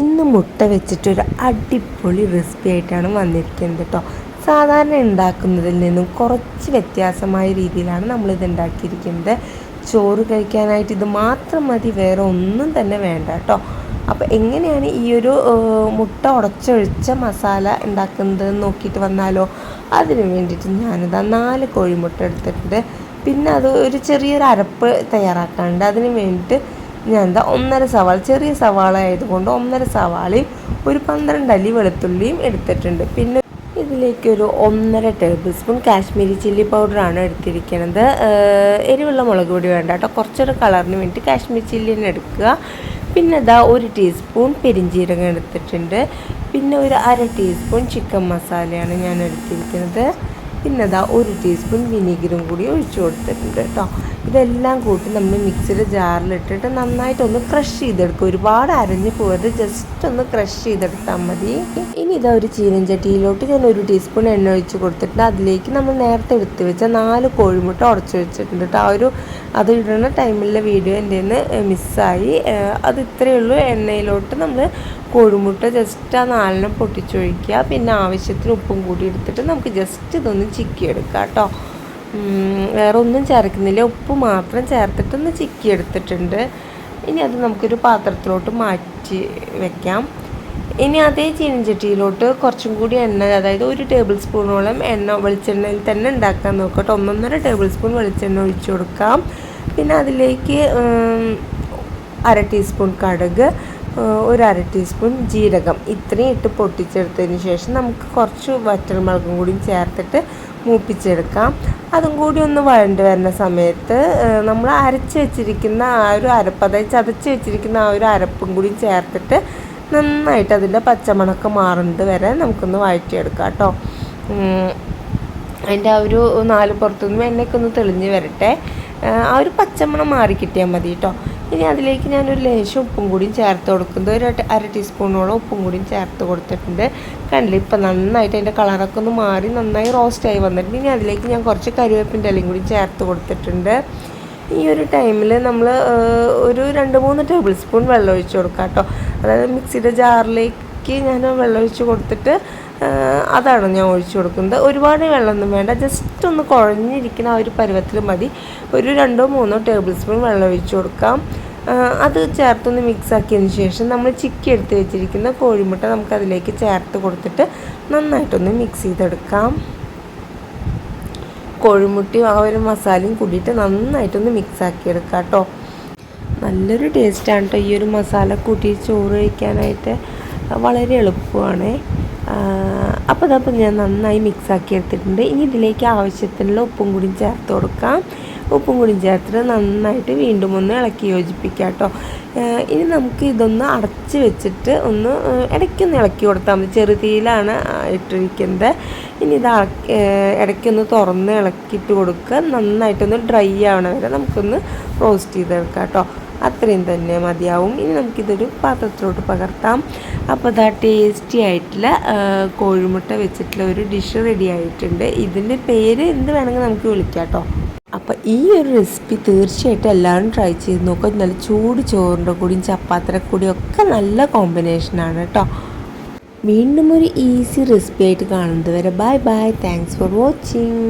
ഇന്ന് മുട്ട വെച്ചിട്ടൊരു അടിപൊളി റെസിപ്പി ആയിട്ടാണ് വന്നിരിക്കുന്നത് കേട്ടോ സാധാരണ ഉണ്ടാക്കുന്നതിൽ നിന്നും കുറച്ച് വ്യത്യാസമായ രീതിയിലാണ് നമ്മളിത് ഉണ്ടാക്കിയിരിക്കുന്നത്. ചോറ് കഴിക്കാനായിട്ട് ഇത് മാത്രം മതി വേറെ ഒന്നും തന്നെ വേണ്ട കേട്ടോ അപ്പോൾ എങ്ങനെയാണ് ഈ ഒരു മുട്ട ഉടച്ചൊഴിച്ച മസാല ഉണ്ടാക്കുന്നത് നോക്കിയിട്ട് വന്നാലോ? അതിന് വേണ്ടിയിട്ട് ഞാനിതാ നാല് കോഴിമുട്ട എടുത്തിട്ടുണ്ട്. പിന്നെ അത് ഒരു ചെറിയൊരു അരപ്പ് തയ്യാറാക്കാനുണ്ട്. അതിന് വേണ്ടിയിട്ട് ഞാൻ എന്താ ഒന്നര സവാള ചെറിയ സവാള ആയതുകൊണ്ട് ഒന്നര സവാളയും ഒരു പന്ത്രണ്ട് അല്ലി വെളുത്തുള്ളിയും എടുത്തിട്ടുണ്ട്. പിന്നെ ഇതിലേക്ക് ഒരു ഒന്നര ടേബിൾ സ്പൂൺ കാശ്മീരി ചില്ലി പൗഡറാണ് എടുത്തിരിക്കുന്നത്. എരിവുള്ള മുളക് പൊടി വേണ്ട കേട്ടോ. കുറച്ചൊരു കളറിന് വേണ്ടി കാശ്മീരി ചില്ലി തന്നെ എടുക്കുക. പിന്നെ ഇതാ ഒരു ടീസ്പൂൺ പെരിഞ്ജീരകം എടുത്തിട്ടുണ്ട്. പിന്നെ ഒരു അര ടീസ്പൂൺ ചിക്കൻ മസാലയാണ് ഞാൻ എടുത്തിരിക്കുന്നത്. പിന്നെ ഇതാ ഒരു ടീസ്പൂൺ വിനീഗറും കൂടി ഒഴിച്ചു കൊടുത്തിട്ടുണ്ട് കേട്ടോ. ഇതെല്ലാം കൂട്ടി നമ്മൾ മിക്സിയുടെ ജാറിലിട്ടിട്ട് നന്നായിട്ടൊന്ന് ക്രഷ് ചെയ്തെടുക്കുക. ഒരുപാട് അരഞ്ഞു പോകരുത്. ജസ്റ്റ് ഒന്ന് ക്രഷ് ചെയ്തെടുത്താൽ മതി. ഇനി ഇതാ ഒരു ചീനഞ്ചട്ടിയിലോട്ട് ഞാൻ ഒരു ടീസ്പൂൺ എണ്ണ ഒഴിച്ച് കൊടുത്തിട്ടുണ്ട്. അതിലേക്ക് നമ്മൾ നേരത്തെ എടുത്ത് വെച്ച നാല് കോഴിമുട്ട ഉടച്ചു വെച്ചിട്ടുണ്ട് കേട്ടോ. ആ ഒരു അത് ഇടുന്ന ടൈമിലെ വീഡിയോ എന്റെ നിന്ന് മിസ്സായി അത് ഇത്രയേ ഉള്ളൂ. എണ്ണയിലോട്ട് നമ്മൾ കോഴിമുട്ട ജസ്റ്റ് ആ നാലെണ്ണം പൊട്ടിച്ചൊഴിക്കുക പിന്നെ ആവശ്യത്തിന് ഉപ്പും കൂടി എടുത്തിട്ട് നമുക്ക് ജസ്റ്റ് ഇതൊന്ന് ചിക്കി എടുക്കാം കേട്ടോ. വേറെ ഒന്നും ചേർക്കുന്നില്ല. ഉപ്പ് മാത്രം ചേർത്തിട്ടൊന്ന് ചിക്കി എടുത്തിട്ടുണ്ട്. ഇനി അത് നമുക്കൊരു പാത്രത്തിലോട്ട് മാറ്റി വെക്കാം. ഇനി അതേ ചീനച്ചട്ടിയിലോട്ട് കുറച്ചും കൂടി എണ്ണ അതായത് ഒരു ടേബിൾ സ്പൂണോളം എണ്ണ വെളിച്ചെണ്ണയിൽ തന്നെ ഉണ്ടാക്കാൻ നോക്കട്ടെ. ഒന്നൊന്നര ടേബിൾ സ്പൂൺ വെളിച്ചെണ്ണ ഒഴിച്ചു കൊടുക്കാം. പിന്നെ അതിലേക്ക് അര ടീസ്പൂൺ കടുക് ഒരു അര ടീസ്പൂൺ ജീരകം. ഇത്രയും ഇട്ട് പൊട്ടിച്ചെടുത്തതിന് ശേഷം നമുക്ക് കുറച്ച് വറ്റൽമുളകും കൂടി ചേർത്തിട്ട് മൂപ്പിച്ചെടുക്കാം. അതും കൂടി ഒന്ന് വഴണ്ട് വരുന്ന സമയത്ത് നമ്മൾ അരച്ച് വെച്ചിരിക്കുന്ന ആ ഒരു അരപ്പ് അതായത് ചതച്ച് വെച്ചിരിക്കുന്ന ആ ഒരു അരപ്പും കൂടി ചേർത്തിട്ട് നന്നായിട്ട് അതിന്റെ പച്ചമണക്ക് മാറുന്നത് വരെ നമുക്കൊന്ന് വഴറ്റിയെടുക്കാം കേട്ടോ. അതിന്റെ ആ ഒരു നാല് പുറത്തുനിന്ന് എണ്ണയ്ക്കൊന്ന് തെളിഞ്ഞ് വരട്ടെ. ആ ഒരു പച്ചമണം മാറി കിട്ടിയാൽ മതി കേട്ടോ. ഇനി അതിലേക്ക് ഞാനൊരു ലേശം ഉപ്പും കൂടിയും ചേർത്ത് കൊടുക്കുന്നത് ഒരു അര- ടീസ്പൂണോളം ഉപ്പും കൂടിയും ചേർത്ത് കൊടുത്തിട്ടുണ്ട്. കണ്ടില്ല ഇപ്പം നന്നായിട്ട് അതിന്റെ കളറൊക്കെ ഒന്ന് മാറി നന്നായി റോസ്റ്റായി വന്നിട്ടുണ്ട്. ഇനി അതിലേക്ക് ഞാൻ കുറച്ച് കരിവേപ്പിന്റെ ഇലയും കൂടി ചേർത്ത് കൊടുത്തിട്ടുണ്ട്. ഈ ഒരു ടൈമിൽ നമ്മൾ ഒരു രണ്ട് മൂന്ന് ടേബിൾ സ്പൂൺ വെള്ളം ഒഴിച്ച് കൊടുക്കാം കേട്ടോ അതായത് മിക്സിയുടെ ജാറിലേക്ക് ഞാൻ വെള്ളം ഒഴിച്ച് കൊടുത്തിട്ട് അതാണ് ഞാൻ ഒഴിച്ചു കൊടുക്കുന്നത്. ഒരുപാട് വെള്ളമൊന്നും വേണ്ട. ജസ്റ്റ് ഒന്ന് കുഴഞ്ഞിരിക്കുന്ന ആ ഒരു പരുവത്തിൽ മതി. ഒരു രണ്ടോ മൂന്നോ ടേബിൾ സ്പൂൺ വെള്ളം ഒഴിച്ചു കൊടുക്കാം. അത് ചേർത്തൊന്ന് മിക്സ് ആക്കിയതിന് ശേഷം നമ്മൾ ചിക്കി എടുത്ത് വെച്ചിരിക്കുന്ന കോഴിമുട്ട നമുക്കതിലേക്ക് ചേർത്ത് കൊടുത്തിട്ട് നന്നായിട്ടൊന്ന് മിക്സ് ചെയ്തെടുക്കാം. കോഴിമുട്ടയും ആ ഒരു മസാലയും കൂടിയിട്ട് നന്നായിട്ടൊന്ന് മിക്സ് ആക്കി എടുക്കാം കേട്ടോ. നല്ലൊരു ടേസ്റ്റാണ് കേട്ടോ ഈ ഒരു മസാല കൂട്ടി ചോറ് കഴിക്കാനായിട്ട്. വളരെ എളുപ്പമാണ്. അപ്പോൾ അതപ്പോൾ ഞാൻ നന്നായി മിക്സാക്കി എടുത്തിട്ടുണ്ട് ഇനി ഇതിലേക്ക് ആവശ്യത്തിനുള്ള ഉപ്പും കൂടി ചേർത്ത് കൊടുക്കാം. ഉപ്പും കൂടി ചേർത്തിട്ട് നന്നായിട്ട് വീണ്ടും ഒന്ന് ഇളക്കി യോജിപ്പിക്കാം കേട്ടോ. ഇനി നമുക്ക് ഇതൊന്ന് അടച്ച് വെച്ചിട്ട് ഒന്ന് ഇടയ്ക്കൊന്ന് ഇളക്കി കൊടുത്താൽ മതി. ചെറുതീയിലാണ് ഇട്ടിരിക്കുന്നത്. ഇനി ഇത് ഇടയ്ക്കൊന്ന് തുറന്ന് ഇളക്കിയിട്ട് കൊടുക്കുക. നന്നായിട്ടൊന്ന് ഡ്രൈ ആവണ വരെ നമുക്കൊന്ന് റോസ്റ്റ് ചെയ്തെടുക്കാം കേട്ടോ. അത്രയും തന്നെ മതിയാവും. ഇനി നമുക്കിതൊരു പാത്രത്തിലോട്ട് പകർത്താം. അപ്പോൾ ഇതാ ടേസ്റ്റി ആയിട്ടുള്ള കോഴിമുട്ട വെച്ചിട്ടുള്ള ഒരു ഡിഷ് റെഡി ആയിട്ടുണ്ട്. ഇതിന്റെ പേര് എന്ത് വേണമെങ്കിൽ നമുക്ക് വിളിക്കാം കേട്ടോ അപ്പോൾ ഈ ഒരു റെസിപ്പി തീർച്ചയായിട്ടും എല്ലാവരും ട്രൈ ചെയ്ത് നോക്കുക നല്ല ചൂട് ചോറിന്റെ കൂടിയും ചപ്പാത്തിയുടെ കൂടിയും ഒക്കെ നല്ല കോമ്പിനേഷനാണ് കേട്ടോ വീണ്ടും ഒരു ഈസി റെസിപ്പി ആയിട്ട് കാണുന്നത് വരെ. Bye bye thanks for watching